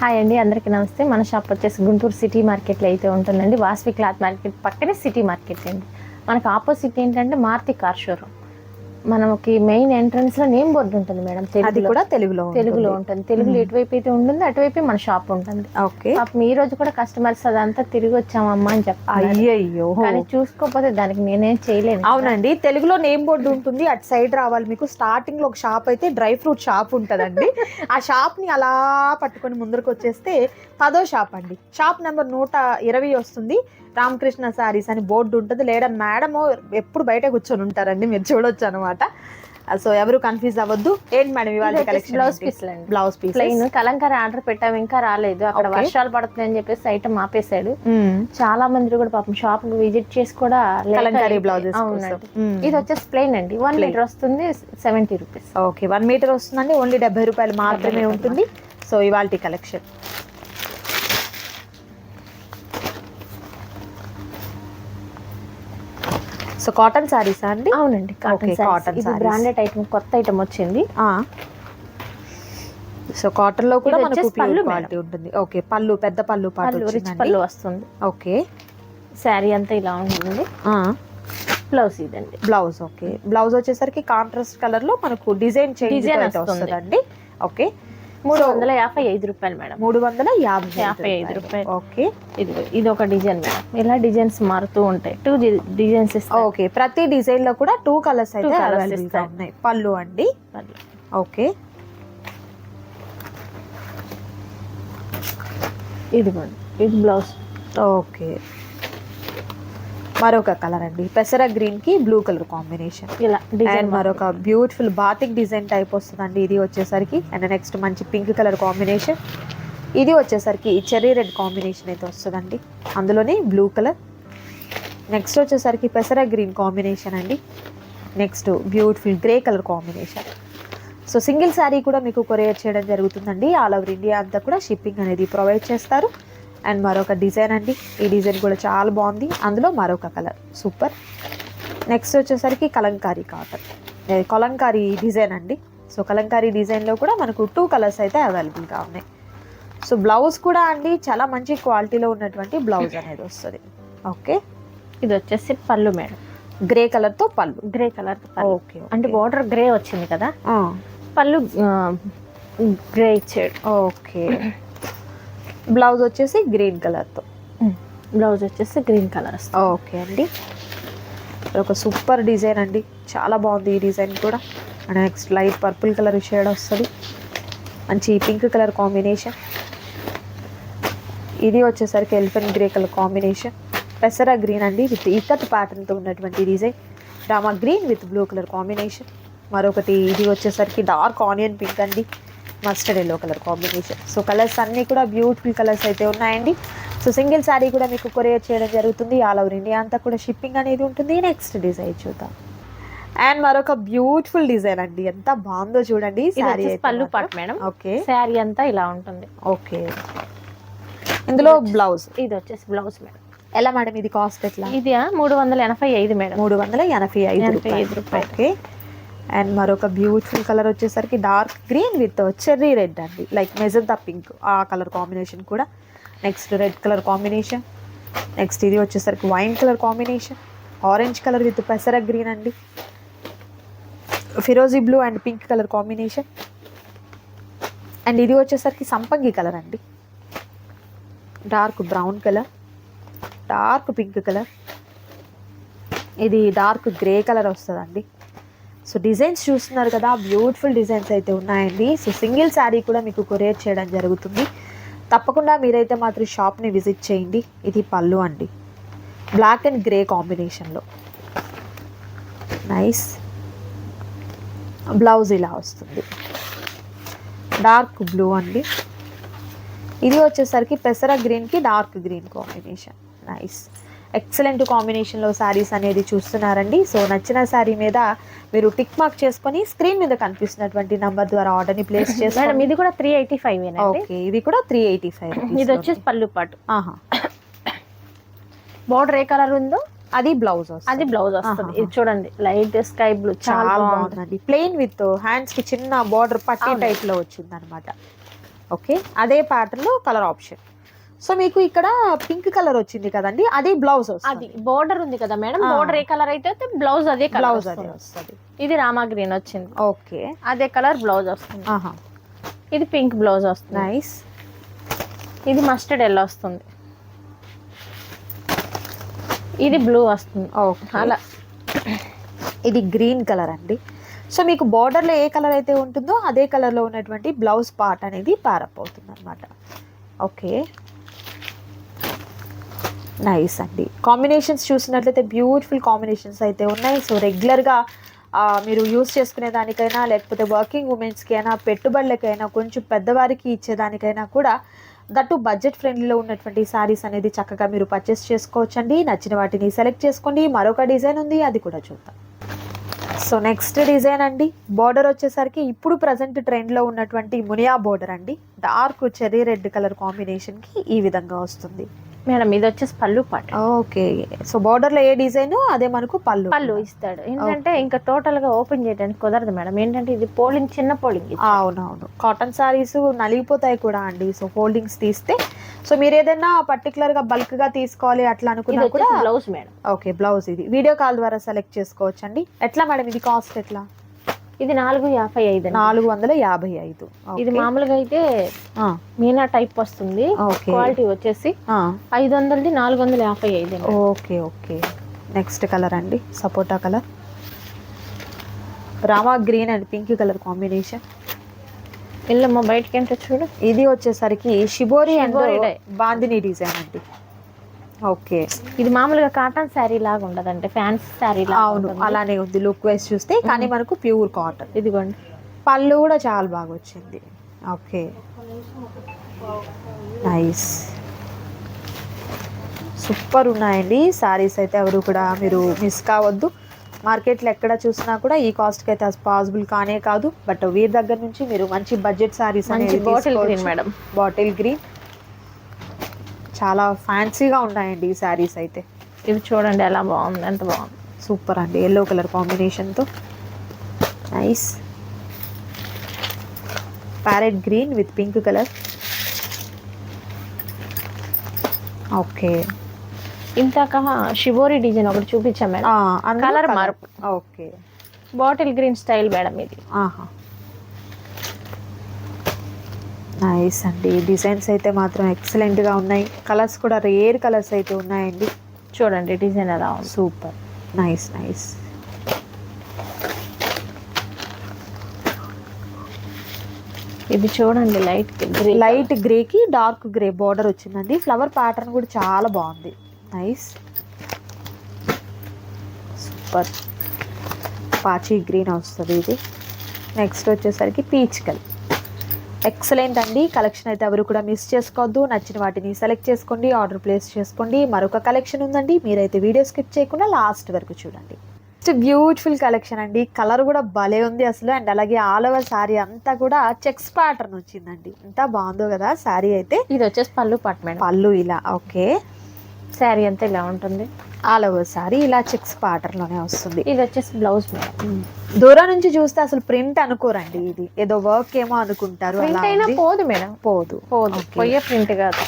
Hi అండి అందరికీ నమస్తే. మన షాప్ వచ్చేసి గుంటూరు సిటీ మార్కెట్లో అయితే ఉంటుందండి. వాస్వి క్లాత్ మార్కెట్ పక్కనే సిటీ మార్కెట్ అండి. మనకు ఆపోజిట్ ఏంటంటే మారుతి కార్ షోరూమ్. మనకి మెయిన్ ఎంట్రన్స్లో నేమ్ బోర్డు ఉంటుంది మేడం. అది కూడా తెలుగులో తెలుగులో ఉంటుంది. తెలుగులో ఎటువైపు అయితే ఉంటుంది అటువైపు మన షాప్ ఉంటుంది. ఓకే. పాపం ఈ రోజు కూడా కస్టమర్స్ అదంతా తిరిగి వచ్చామమ్మా అని చెప్తారు అయ్యయ్యో. కానీ చూసుకోకపోతే దానికి నేనేం చేయలేను. అవునండి. తెలుగులో నేమ్ బోర్డు ఉంటుంది అటు సైడ్ రావాలి. మీకు స్టార్టింగ్లో ఒక షాప్ అయితే డ్రై ఫ్రూట్ షాప్ ఉంటదండి. ఆ షాప్ని అలా పట్టుకొని ముందరకు వచ్చేస్తే పదో షాప్ అండి. షాప్ నెంబర్ నూట ఇరవై వస్తుంది. రామకృష్ణ సారీస్ అని బోర్డు ఉంటుంది. లేదా మేడం ఎప్పుడు బయట కూర్చొని ఉంటారండి. మీరు చూడొచ్చు అనమాట సో ఎవరు కన్ఫ్యూజ్ అవ్వద్దు. ఏంటి మేడం ఇవాళ collection blouse piece blouse piece plain kalamkari order పెట్టాము ఇంకా రాలేదు. అక్కడ. వర్షాలు పడుతున్నాయని చెప్పేసి ఐటమ్ ఆపేశాడు. చాలా మంది కూడా పాపం షాప్ విజిట్ చేసి కూడా లేక కలంకారీ బ్లౌజెస్ అవునండి. ఇది వచ్చేసి ప్లెయిన్ అండి. వన్ మీటర్ వస్తుంది seventy rupees okay one metre వస్తుందండి. ఓన్లీ డెబ్బై రూపాయలు మాత్రమే ఉంటుంది. సో ఇవాళ కలెక్షన్ సో కాటన్ సారీసా అండి? అవునండి కాటన్ cotton ఇది. బ్రాండెడ్ ఐటమ్ కొత్త ఐటమ్ వచ్చింది. సో కాటన్లో కూడా మనకు పళ్ళు క్వాలిటీ ఉంటుంది. ఓకే పళ్ళు పెద్ద పళ్ళు పళ్ళు రిచ్ పళ్ళు వస్తుంది. ఓకే శారీ అంతా ఇలా ఉంటుంది బ్లౌజ్ ఇదండి. బ్లౌజ్ ఓకే బ్లౌజ్ వచ్చేసరికి కాంట్రాస్ట్ కలర్లో మనకు డిజైన్ చేంజ్. వస్తుందండి. ఓకే మూడు వందల యాభై ఐదు రూపాయలు మేడం. మూడు వందల యాభై యాభై ఐదు రూపాయలు. ఓకే. ఇది ఇది ఒక డిజైన్ మేడం. ఇలా డిజైన్స్ మారుతూ ఉంటాయి. Two designs okay. ప్రతి డిజైన్లో కూడా టూ కలర్స్ అయితే. ఉన్నాయి. పళ్ళు అండి. ఓకే. ఇదిగోండి. ఇది బ్లౌజ్. ఓకే. మరొక కలర్ అండి. పెసర గ్రీన్కి బ్లూ కలర్ కాంబినేషన్ ఇలా డిజైన్ మరొక బ్యూటిఫుల్ బాతిక్ డిజైన్ టైప్ వస్తుందండి. ఇది వచ్చేసరికి అండ్ నెక్స్ట్ మంచి పింక్ కలర్ కాంబినేషన్ ఇది వచ్చేసరికి చెర్రీ రెడ్ కాంబినేషన్ అయితే వస్తుందండి. అందులోనే బ్లూ కలర్ నెక్స్ట్ వచ్చేసరికి పెసర గ్రీన్ కాంబినేషన్ అండి. Next beautiful grey colour combination so single sari కూడా మీకు కొరియర్ చేయడం జరుగుతుందండి. ఆల్ ఓవర్ ఇండియా అంతా కూడా షిప్పింగ్ అనేది ప్రొవైడ్ చేస్తారు. అండ్ మరొక డిజైన్ అండి. ఈ డిజైన్ కూడా చాలా బాగుంది. అందులో మరొక కలర్. సూపర్. నెక్స్ట్ వచ్చేసరికి కలంకారీ కాటన్. కలంకారీ డిజైన్ అండి. సో కలంకారీ డిజైన్లో కూడా మనకు టూ కలర్స్ అయితే అవైలబుల్గా ఉన్నాయి. సో బ్లౌజ్ కూడా అండి. చాలా మంచి క్వాలిటీలో ఉన్నటువంటి బ్లౌజ్ అనేది వస్తుంది. ఓకే. ఇది వచ్చేసి పళ్ళు మేడం. గ్రే కలర్తో పళ్ళు. గ్రే కలర్ ఓకే అంటే బార్డర్ గ్రే వచ్చింది కదా? పళ్ళు గ్రే ఇచ్చాడు ఓకే. బ్లౌజ్ వచ్చేసి గ్రీన్ కలర్తో. బ్లౌజ్ వచ్చేసి గ్రీన్ కలర్ ఓకే అండి. ఒక సూపర్ డిజైన్ అండి. చాలా బాగుంది ఈ డిజైన్ కూడా. And next light purple colour shade వస్తుంది. మంచి పింక్ కలర్ కాంబినేషన్. ఇది వచ్చేసరికి ఎలిఫెంట్ గ్రే కలర్ కాంబినేషన్. పెసరా గ్రీన్ అండి విత్ ఇక్కత్ ప్యాటర్న్తో ఉన్నటువంటి design. Rama green with blue colour combination. మరొకటి ఇది వచ్చేసరికి డార్క్ ఆనియన్ పింక్ అండి. Mustard yellow colour combination so colours అన్నీ కూడా బ్యూటిఫుల్ కలర్స్ అయితే ఉన్నాయండి. సో సింగిల్ శారీ కూడా మీకు కొరియర్ చేయడం జరుగుతుంది. ఆల్ ఓవర్ ఇండియా అంతా కూడా షిప్పింగ్ అనేది ఉంటుంది. నెక్స్ట్ డిజైన్ చూద్దాం. అండ్ మరొక బ్యూటిఫుల్ డిజైన్ అండి. ఎంత బాగుందో చూడండి. శారీ పళ్ళు పాటు మేడం. ఓకే శారీ అంతా ఇలా ఉంటుంది. ఓకే ఇందులో బ్లౌజ్ ఇది వచ్చేసి బ్లౌజ్ మేడం. ఎలా మేడం ఇది కాస్ట్ ఎట్లా? ఇది మూడు వందల ఎనభై ఐదు మేడం. మూడు వందల ఎనభై ఐదు ఎనభై ఐదు రూపాయలు. ఓకే అండ్ మరొక బ్యూటిఫుల్ కలర్ వచ్చేసరికి dark green with cherry red అండి. లైక్ మెజంతా పింక్ ఆ కలర్ కాంబినేషన్ కూడా. Next red colour combination next ఇది వచ్చేసరికి wine colour combination orange colour with పెసర గ్రీన్ అండి. ఫిరోజీ blue and pink colour combination and ఇది వచ్చేసరికి సంపంగి కలర్ అండి. Dark brown colour dark pink colour ఇది డార్క్ గ్రే కలర్ వస్తుందండి. సో డిజైన్స్ చూస్తున్నారు కదా బ్యూటిఫుల్ డిజైన్స్ అయితే ఉన్నాయండి. సో సింగిల్ శారీ కూడా మీకు కొరియర్ చేయడం జరుగుతుంది. తప్పకుండా మీరైతే మాత్రం షాప్ని విజిట్ చేయండి. ఇది పళ్ళు అండి. బ్లాక్ అండ్ గ్రే కాంబినేషన్లో నైస్ బ్లౌజ్ ఇలా వస్తుంది. డార్క్ బ్లూ అండి. ఇది వచ్చేసరికి పెసర గ్రీన్కి dark green combination nice excellent కాంబినేషన్లో శారీస్ అనేది చూస్తున్నారండి. సో నచ్చిన శారీ మీద మీరు టిక్ మార్క్ చేసుకొని స్క్రీన్ మీద కనిపిస్తున్నటువంటి నంబర్ ద్వారా ఆర్డర్ని ప్లేస్ చేసుకోండి. ఇది కూడా త్రీ ఎయిటీ ఫైవ్ ఓకే ఇది కూడా త్రీ ఎయిటీ ఫైవ్ ఇది వచ్చేసి పళ్ళు పాటు. ఆహా. బార్డర్ ఏ కలర్ ఉందో అది బ్లౌజ్ అది బ్లౌజ్ వస్తుంది. ఇది చూడండి లైట్ స్కై బ్లూ చాలా బాగుందండి. ప్లెయిన్ విత్ హ్యాండ్స్కి చిన్న బార్డర్ పట్టి. టైప్లో వచ్చింది అనమాట ఓకే అదే ప్యాటర్న్లో కలర్ ఆప్షన్ సో మీకు ఇక్కడ పింక్ కలర్ వచ్చింది కదండి అది బ్లౌజ్ అది బోర్డర్ ఉంది కదా మేడం. బోర్డర్ ఏ కలర్ అయితే బ్లౌజ్ అదే బ్లౌజ్ అదే వస్తుంది. ఇది రామా గ్రీన్ వచ్చింది. ఓకే. అదే కలర్ బ్లౌజ్ వస్తుంది. ఇది పింక్ బ్లౌజ్ వస్తుంది. నైస్. ఇది మస్టర్డ్ ఎల్లో వస్తుంది. ఇది బ్లూ వస్తుంది. ఓకే. అలా. ఇది గ్రీన్ కలర్ అండి. సో మీకు బార్డర్లో ఏ కలర్ అయితే ఉంటుందో అదే కలర్లో ఉన్నటువంటి బ్లౌజ్ పార్ట్ అనేది ప్యారప్ అవుతుంది అనమాట ఓకే. నైస్ అండి. కాంబినేషన్స్ చూసినట్లయితే బ్యూటిఫుల్ కాంబినేషన్స్ అయితే ఉన్నాయి. సో రెగ్యులర్గా మీరు యూస్ చేసుకునే దానికైనా లేకపోతే వర్కింగ్ ఉమెన్స్కి అయినా పెట్టుబడులకైనా కొంచెం పెద్దవారికి ఇచ్చేదానికైనా కూడా దట్టు బడ్జెట్ ఫ్రెండ్లీలో ఉన్నటువంటి శారీస్ అనేది చక్కగా మీరు పర్చేస్ చేసుకోవచ్చండి. నచ్చిన వాటిని సెలెక్ట్ చేసుకోండి. మరొక డిజైన్ ఉంది అది కూడా చూద్దాం. సో నెక్స్ట్ డిజైన్ అండి. బార్డర్ వచ్చేసరికి ఇప్పుడు ప్రజెంట్ ట్రెండ్లో ఉన్నటువంటి మునియా బార్డర్ అండి. డార్క్ చెర్రీ రెడ్ కలర్ కాంబినేషన్కి ఈ విధంగా వస్తుంది. మేడం ఇది వచ్చేసి పళ్ళు పాట. ఓకే. సో బార్డర్లో ఏ డిజైన్? అదే మనకు పళ్ళు. పళ్ళు ఇస్తాడు. ఏంటంటే ఇంకా టోటల్గా ఓపెన్ చేయడానికి కుదరదు మేడం. ఏంటంటే ఇది పోలింగ్ చిన్న పోలింగ్ అవునవును. కాటన్ సారీస్ నలిగిపోతాయి కూడా అండి. సో ఫోల్డింగ్స్ తీస్తే. సో మీరు ఏదైనా పర్టికులర్గా బల్క్గా తీసుకోవాలి అట్లా అనుకున్నా కూడా బ్లౌజ్ మేడం. ఓకే బ్లౌజ్ ఇది. వీడియో కాల్ ద్వారా సెలెక్ట్ చేసుకోవచ్చు అండి ఎట్లా మేడం? ఇది కాస్ట్ ఎట్లా? ఇది నాలుగు యాభై ఐదు. నాలుగు వందల యాభై ఐదు. ఇది మామూలుగా అయితే మీనా టైప్ వస్తుంది. క్వాలిటీ వచ్చేసి ఐదు వందలది నాలుగు వందల యాభై ఐదు. Okay okay. నెక్స్ట్ కలర్ అండి sapota colour. Rama green and pink colour combination. వెళ్ళమ్మా బయటకి ఏంటో చూడు. ఇది వచ్చేసరికి షిబోరి అండ్ బాందిని డిజైన్ అండి. ఓకే. ఇది మామూలుగా కాటన్ శారీ లాగా ఉండదంటే ఫ్యాన్సీ శారీ అవును. అలానే ఉంది లుక్ వైజ్ చూస్తే కానీ మనకు ప్యూర్ కాటన్ ఇదిగోండి. పళ్ళు కూడా చాలా బాగా వచ్చింది. ఓకే. నైస్ సూపర్ ఉన్నాయండి. సారీస్ అయితే ఎవరు కూడా మీరు మిస్ కావద్దు. మార్కెట్లో ఎక్కడ చూసినా కూడా ఈ కాస్ట్కి అయితే పాసిబుల్ కానే కాదు. బట్ వీరి దగ్గర నుంచి మీరు మంచి బడ్జెట్ అనేది bottle green madam. Bottle green చాలా ఫ్యాన్సీగా ఉన్నాయండి ఈ సారీస్ అయితే. ఇది చూడండి ఎలా బాగుంది ఎంత బాగుంది. సూపర్ అండి ఎల్లో కలర్ కాంబినేషన్తో nice parrot green with pink colour okay ఇంతాక shibori design ఒకటి చూపించాం మేడం. Colour మార్పు. Okay bottle green style madam ఇది. ఆహా. నైస్ అండి. డిజైన్స్ అయితే మాత్రం ఎక్సలెంట్గా ఉన్నాయి. కలర్స్ కూడా రేర్ కలర్స్ అయితే ఉన్నాయండి. చూడండి డిజైన్ ఎలా సూపర్ నైస్ నైస్ ఇది చూడండి లైట్ గ్రీన్ లైట్ గ్రేకి డార్క్ గ్రే బార్డర్ వచ్చిందండి. ఫ్లవర్ ప్యాటర్న్ కూడా చాలా బాగుంది. నైస్ సూపర్ పాచి గ్రీన్ వస్తుంది ఇది. నెక్స్ట్ వచ్చేసరికి పీచ్ కలర్ ఎక్సలెంట్ అండి. కలెక్షన్ అయితే ఎవరు కూడా మిస్ చేసుకోవద్దు. నచ్చిన వాటిని సెలెక్ట్ చేసుకోండి. ఆర్డర్ ప్లేస్ చేసుకోండి. మరొక కలెక్షన్ ఉందండి. మీరైతే వీడియో స్కిప్ చేయకుండా లాస్ట్ వరకు చూడండి. బ్యూటిఫుల్ కలెక్షన్ అండి. కలర్ కూడా భలే ఉంది అసలు. అండ్ అలాగే ఆల్ ఓవర్ శారీ అంతా కూడా చెక్స్ ప్యాటర్న్ వచ్చిందండి. ఎంత బాగుందో కదా శారీ అయితే. ఇది వచ్చేసి పళ్ళు పాట మేడం. పళ్ళు ఇలా. ఓకే శారీ అంతా ఇలా ఉంటుంది? ఆల్ ఓవర్ శారీ ఇలా చెక్స్ ప్యాటర్న్లోనే వస్తుంది. ఇది వచ్చేసి బ్లౌజ్ దూరం నుంచి చూస్తే అసలు ప్రింట్ అనుకోరండి ఇది. ఏదో వర్క్ ఏమో అనుకుంటారు ప్రింట్ అయినా. పోదు మేడం. పోదు. పోదు. పోయే ప్రింట్ కాదు.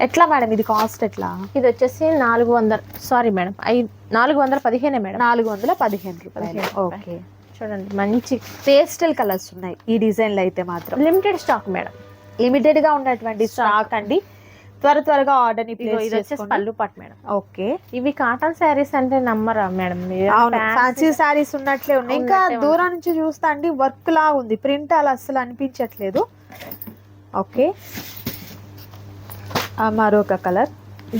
ఎట్లా మేడం ఇది కాస్ట్ ఎట్లా? ఇది వచ్చేసి నాలుగు వందల సారీ మేడం ఐదు నాలుగు వందల పదిహేనే మేడం. నాలుగు వందల పదిహేను రూపాయలు. ఓకే. చూడండి మంచి పేస్టల్ కలర్స్ ఉన్నాయి ఈ డిజైన్లో అయితే మాత్రం. Limited stock madam. లిమిటెడ్గా ఉన్నటువంటి స్టాక్ అండి. త్వర త్వరగా ఆర్డర్ ఇది వచ్చేసి పళ్ళు పాట మేడం. ఓకే. ఇవి కాటన్ శారీస్ అంటే నమ్మరా మేడం? అవును ఫ్యాన్సీ సారీస్ ఉన్నట్లే ఉన్నాయి. ఇంకా. దూరం నుంచి చూస్తా అండి వర్క్ లా ఉంది. ప్రింట్ అలా అస్సలు అనిపించట్లేదు. ఓకే. మరొక కలర్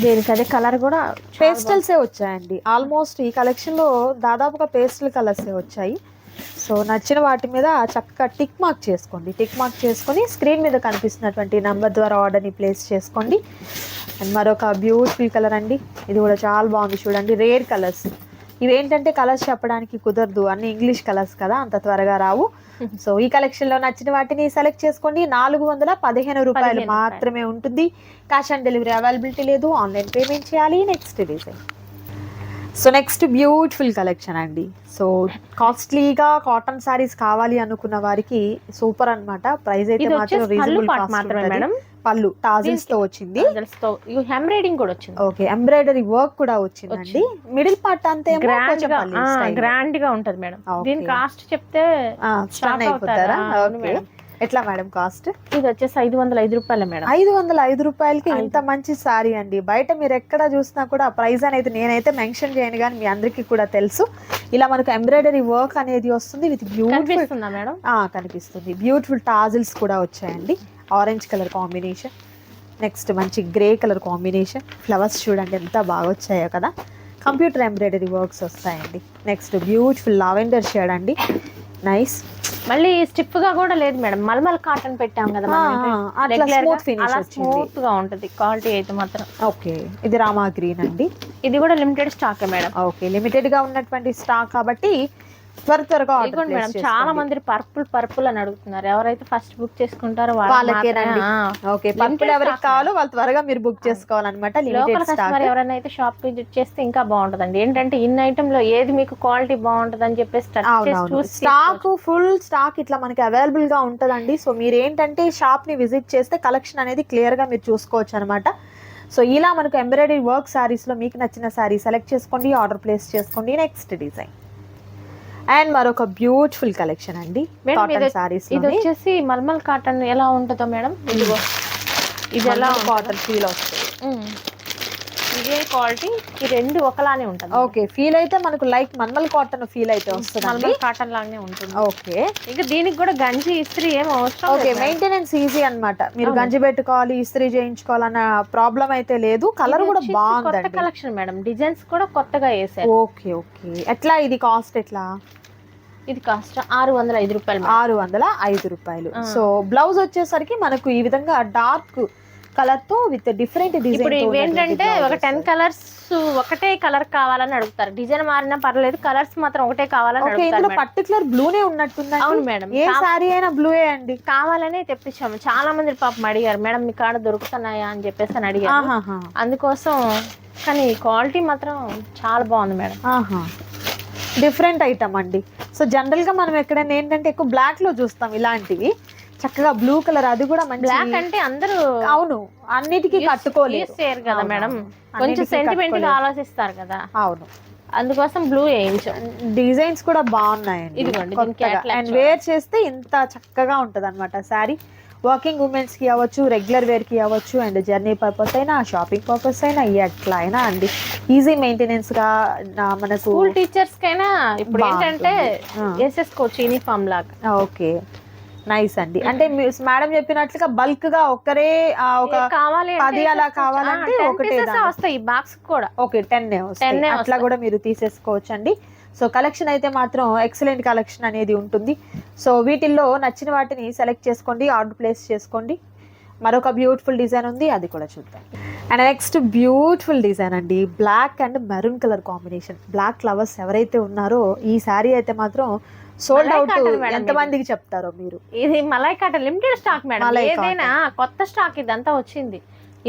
దీనికి? అదే కలర్ కూడా పేస్టల్సే వచ్చాయండి. ఆల్మోస్ట్ ఈ కలెక్షన్లో దాదాపుగా పేస్టల్ కలర్సే వచ్చాయి. సో నచ్చిన వాటి మీద చక్కగా టిక్ మార్క్ చేసుకోండి. టిక్ మార్క్ చేసుకొని స్క్రీన్ మీద కనిపిస్తున్నటువంటి నంబర్ ద్వారా ఆర్డర్ని ప్లేస్ చేసుకోండి. అండ్ మరొక బ్యూటిఫుల్ కలర్ అండి. ఇది కూడా చాలా బాగుంది చూడండి. రేర్ కలర్స్ ఇవేంటంటే కలర్స్ చెప్పడానికి కుదరదు. అన్ని ఇంగ్లీష్ కలర్స్ కదా. అంత త్వరగా రావు. సో ఈ కలెక్షన్లో నచ్చిన వాటిని సెలెక్ట్ చేసుకోండి. నాలుగు వందల పదిహేను రూపాయలు మాత్రమే ఉంటుంది. క్యాష్ ఆన్ డెలివరీ అవైలబిలిటీ లేదు. ఆన్లైన్ పేమెంట్ చేయాలి. Next design so next beautiful collection అండి. సో కాస్ట్లీగా కాటన్ సారీస్ కావాలి అనుకున్న వారికి సూపర్ అన్నమాట. ప్రైస్ అయితే మాత్రం రీజనబుల్ మాత్రమే మేడం. పళ్ళు టాజిల్స్తో వచ్చింది. ఎంబ్రాయిడింగ్ కూడా వచ్చింది. ఓకే ఎంబ్రాయిడరీ వర్క్ కూడా వచ్చిందండి. మిడిల్ పార్ట్ అంతా గ్రాండ్గా. గ్రాండ్గా ఉంటది మేడం. దీని కాస్ట్ చెప్తే స్టన్ అయిపోతారా? Okay madam. ఎట్లా మేడం కాస్ట్? ఇది వచ్చేసి ఐదు వందల ఐదు రూపాయలే మేడం. ఐదు వందల ఐదు రూపాయలకి ఇంత మంచి సారీ అండి. బయట మీరు ఎక్కడ చూసినా కూడా ప్రైస్ అనేది నేనైతే మెన్షన్ చేయను కానీ మీ అందరికీ కూడా తెలుసు. ఇలా మనకు ఎంబ్రాయిడరీ వర్క్ అనేది వస్తుంది విత్ బ్యూటిఫుల్ మేడం? కనిపిస్తుంది. బ్యూటిఫుల్ టాజిల్స్ కూడా వచ్చాయండి. Orange colour combination. నెక్స్ట్ మంచి గ్రే కలర్ కాంబినేషన్. ఫ్లవర్స్ చూడండి ఎంత బాగా వచ్చాయో కదా. కంప్యూటర్ ఎంబ్రాయిడరీ వర్క్స్ వస్తాయండి. నెక్స్ట్ బ్యూటిఫుల్ లావెండర్ షేడ్ అండి. నైస్ మళ్ళీ స్టిఫ్గా కూడా లేదు మేడం. మల్మల్ కాటన్ పెట్టాం కదా. స్మూత్గా ఉంటది క్వాలిటీ అయితే మాత్రం. ఓకే. ఇది రామా గ్రీన్ అండి. ఇది కూడా లిమిటెడ్ స్టాక్ మేడం. ఓకే. లిమిటెడ్గా ఉన్నటువంటి స్టాక్ కాబట్టి త్వర త్వరగా ఇదిగోండి మేడం. చాలా మంది పర్పుల్ పర్పుల్ అని అడుగుతున్నారు. ఎవరైతే ఫస్ట్ బుక్ చేసుకుంటారో వాళ్ళకేనండి. ఓకే పర్పుల్ ఎవరికి కావాలో వాళ్ళు త్వరగా మీరు బుక్ చేసుకోవాలన్నమాట. లోకల్ కస్టమర్ ఎవరైనా అయితే షాప్ విజిట్ చేస్తే ఇంకా బాగుంటదండి. ఏంటంటే ఇన్ ఐటమ్లో ఏది మీకు క్వాలిటీ బాగుంటది అని చెప్పేసి స్టాక్ ఫుల్ స్టాక్ ఇట్లా మనకి అవైలబుల్గా ఉంటదండి. సో మీరు ఏంటంటే షాప్ని విజిట్ చేస్తే కలెక్షన్ అనేది క్లియర్గా మీరు చూసుకోవచ్చు అనమాట సో ఇలా మనకు ఎంబ్రాయిడరీ వర్క్ సారీస్లో మీకు నచ్చిన సారీ సెలెక్ట్ చేసుకోండి ఆర్డర్ ప్లేస్ చేసుకోండి నెక్స్ట్ డిజైన్ అండ్ మరొక బ్యూటిఫుల్ కలెక్షన్ అండి. కాటన్ సారీస్ ఇది వచ్చేసి మల్మల్ కాటన్ ఎలా ఉంటుందో మేడం? ఇదిగో. ఇది ఎలా కాటన్ ఫీల్ వస్తుంది. ఇదే క్వాలిటీ ఈ రెండు ఒకలానే ఉంటుంది. ఓకే ఫీల్ అయితే మనకు లైక్ మన్మల్ కాటన్ ఫీల్ అయితే వస్తుంది మల్మల్ కాటన్ లాగానే ఉంటుంది. ఓకే. ఇంకా దీనికి కూడా గంజి ఇస్త్రీ ఏం అవసరం ఓకే. మెయింటెనెన్స్ ఈజీ అన్నమాట. మీరు. గంజి పెట్టుకోవాలి ఇస్త్రీ చేయించుకోవాలన్న ప్రాబ్లం అయితే లేదు. కలర్ కూడా బాగుందండి. Collection madam. డిజైన్స్ కూడా కొత్తగా వేసారు ఓకే ఓకే. ఎట్లా ఇది కాస్ట్ ఎట్లా? ఇది కాస్ట్ ఆరు వందల ఐదు రూపాయలు. ఆరు వందల ఐదు రూపాయలు. సో బ్లౌజ్ వచ్చేసరికి మనకు ఈ విధంగా డార్క్ కలర్తో విత్ డిఫరెంట్ ఇప్పుడు డిజైన్ ఇవి ఏంటంటే ఒక టెన్ కలర్స్ ఒకటే కలర్ కావాలని అడుగుతారు. డిజైన్ మారినా పర్లేదు కలర్స్ మాత్రం ఒకటే కావాలని ఓకే ఇందులో. పర్టికులర్ బ్లూనే ఉన్నట్టుందండి? అవును మేడం. ఏ సారీ అయినా బ్లూయే అండి? కావాలనే తెప్పించాము. చాలా మంది పాపం అడిగారు మేడం మీ కాడ దొరుకుతున్నాయా? అని చెప్పేసి అని అడిగారు. అందుకోసం కానీ క్వాలిటీ మాత్రం చాలా బాగుంది మేడం. ఆహా. డిఫరెంట్ ఐటమ్ అండి. సో జనరల్గా మనం ఎక్కడైనా ఏంటంటే ఎక్కువ బ్లాక్లో చూస్తాం ఇలాంటివి. చక్కగా బ్లూ కలర్ అది కూడా మంచి బ్లాక్ అంటే అందరూ అవును అన్నిటికీ కట్టుకోలేదు కదా మేడం. కొంచెం సెంటిమెంట్గా. ఆలోచిస్తారు కదా అవును అందుకోసం బ్లూ వేయించాం డిజైన్స్ కూడా బాగున్నాయండి ఇదిగోండి, అండ్. వేర్ చేస్తే ఇంత చక్కగా ఉంటది అనమాట శారీ వర్కింగ్ ఉమెన్స్కి అవ్వచ్చు రెగ్యులర్ వేర్కి అవ్వచ్చు అండ్ జర్నీ పర్పస్ అయినా షాపింగ్ పర్పస్ అయినా ఎట్లా అయినా అండి ఈజీ మెయింటెనెన్స్గా నా మనకు స్కూల్ టీచర్స్ కైనా ఇప్పుడు. ఏంటంటే. వేసేసుకోవచ్చు యూనిఫామ్ లాగా ఓకే నైస్ అండి. అంటే మేడం చెప్పినట్లుగా బల్క్గా ఒక్కరే ఆ, ఒక కావాలి పది అలా. కావాలంటే ఆ, 10 ఒకటే. వస్తాయి బాక్స్ కూడా. ఓకే టెన్ 10 వస్తాయి. ఏ అట్లా. కూడా మీరు తీసేసుకోవచ్చు అండి సో కలెక్షన్ అయితే మాత్రం ఎక్సలెంట్ కలెక్షన్ అనేది ఉంటుంది. సో వీటిల్లో నచ్చిన వాటిని సెలెక్ట్ చేసుకోండి ఆర్డర్ ప్లేస్ చేసుకోండి. మరొక బ్యూటిఫుల్ డిజైన్ ఉంది అది కూడా చూద్దాం. అండ్ నెక్స్ట్ బ్యూటిఫుల్ డిజైన్ అండి. Black and maroon colour combination. Black flowers ఎవరైతే ఉన్నారో ఈ శారీ అయితే మాత్రం సోల్డ్ అవుట్ ఎంత. మందికి చెప్తారో మీరు? ఇది malai cotton limited stock madam. ఏదైనా కొత్త స్టాక్ ఇదంతా వచ్చింది.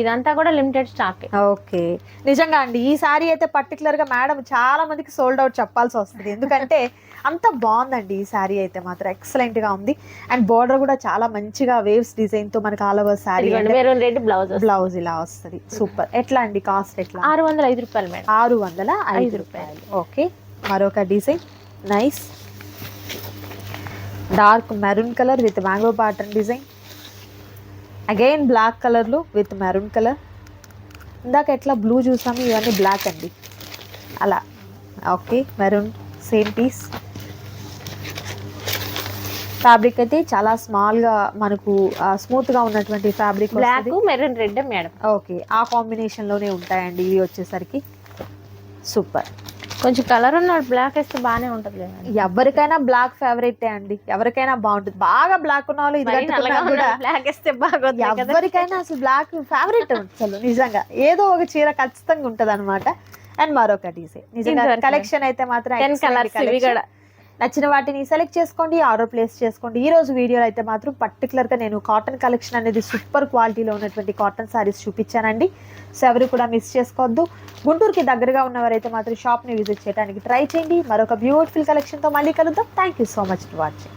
ఇదంతా కూడా లిమిటెడ్ స్టాక్ ఓకే. నిజంగా అండి ఈ సారీ అయితే పర్టికులర్గా మేడం చాలా మందికి సోల్డ్ అవుట్ చెప్పాల్సి వస్తుంది. ఎందుకంటే అంత బాగుందండి ఈ సారీ అయితే మాత్రం. ఎక్సలెంట్గా ఉంది. అండ్ బోర్డర్ కూడా చాలా మంచిగా వేవ్స్ డిజైన్తో మనకి all over maroon red blouse blouse ఇలా వస్తుంది. సూపర్ ఎట్లా అండి కాస్ట్ ఎట్లా? ఆరు వందల ఐదు రూపాయలు మేడం. ఆరు వందల ఐదు రూపాయలు. ఓకే మరొక design nice dark maroon colour with mango pattern design. Again black కలర్లో విత్ మెరూన్ కలర్. ఇందాక ఎట్లా బ్లూ చూసాము ఇవన్నీ బ్లాక్ అండి. అలా. Okay maroon same piece fabric అయితే చాలా స్మాల్గా మనకు స్మూత్గా ఉన్నటువంటి fabric black maroon red madam. Okay ఆ కాంబినేషన్లోనే ఉంటాయండి ఇవి వచ్చేసరికి. సూపర్ కొంచెం కలర్ ఉన్న బ్లాక్ వేస్తే బాగానే ఉంటది ఎవరికైనా బ్లాక్ ఫేవరెట్ అండి. ఎవరికైనా బాగుంటుంది. బాగా బ్లాక్ ఉన్న వాళ్ళు ఇది కట్టుకున్నా కూడా బ్లాక్ వేస్తే బాగోదు ఎవరికైనా అసలు బ్లాక్ ఫేవరెట్ అసలు నిజంగా. ఏదో ఒక చీర ఖచ్చితంగా ఉంటది అనమాట అండ్ మరొక డిజైన్ నిజంగా ఇంతవరకు. కలెక్షన్ అయితే మాత్రం కలర్స్ నచ్చిన వాటిని సెలెక్ట్ చేసుకోండి ఆర్డర్ ప్లేస్ చేసుకోండి. ఈరోజు వీడియోలో అయితే మాత్రం పర్టికులర్గా నేను కాటన్ కలెక్షన్ అనేది సూపర్ క్వాలిటీలో ఉన్నటువంటి కాటన్ సారీస్ చూపించానండి. సో ఎవరు కూడా మిస్ చేసుకోవద్దు. గుంటూరుకి దగ్గరగా ఉన్నవారైతే మాత్రం షాప్ని విజిట్ చేయడానికి ట్రై చేయండి. మరొక బ్యూటిఫుల్ కలెక్షన్తో మళ్ళీ కలుద్దాం. Thank you so much for watching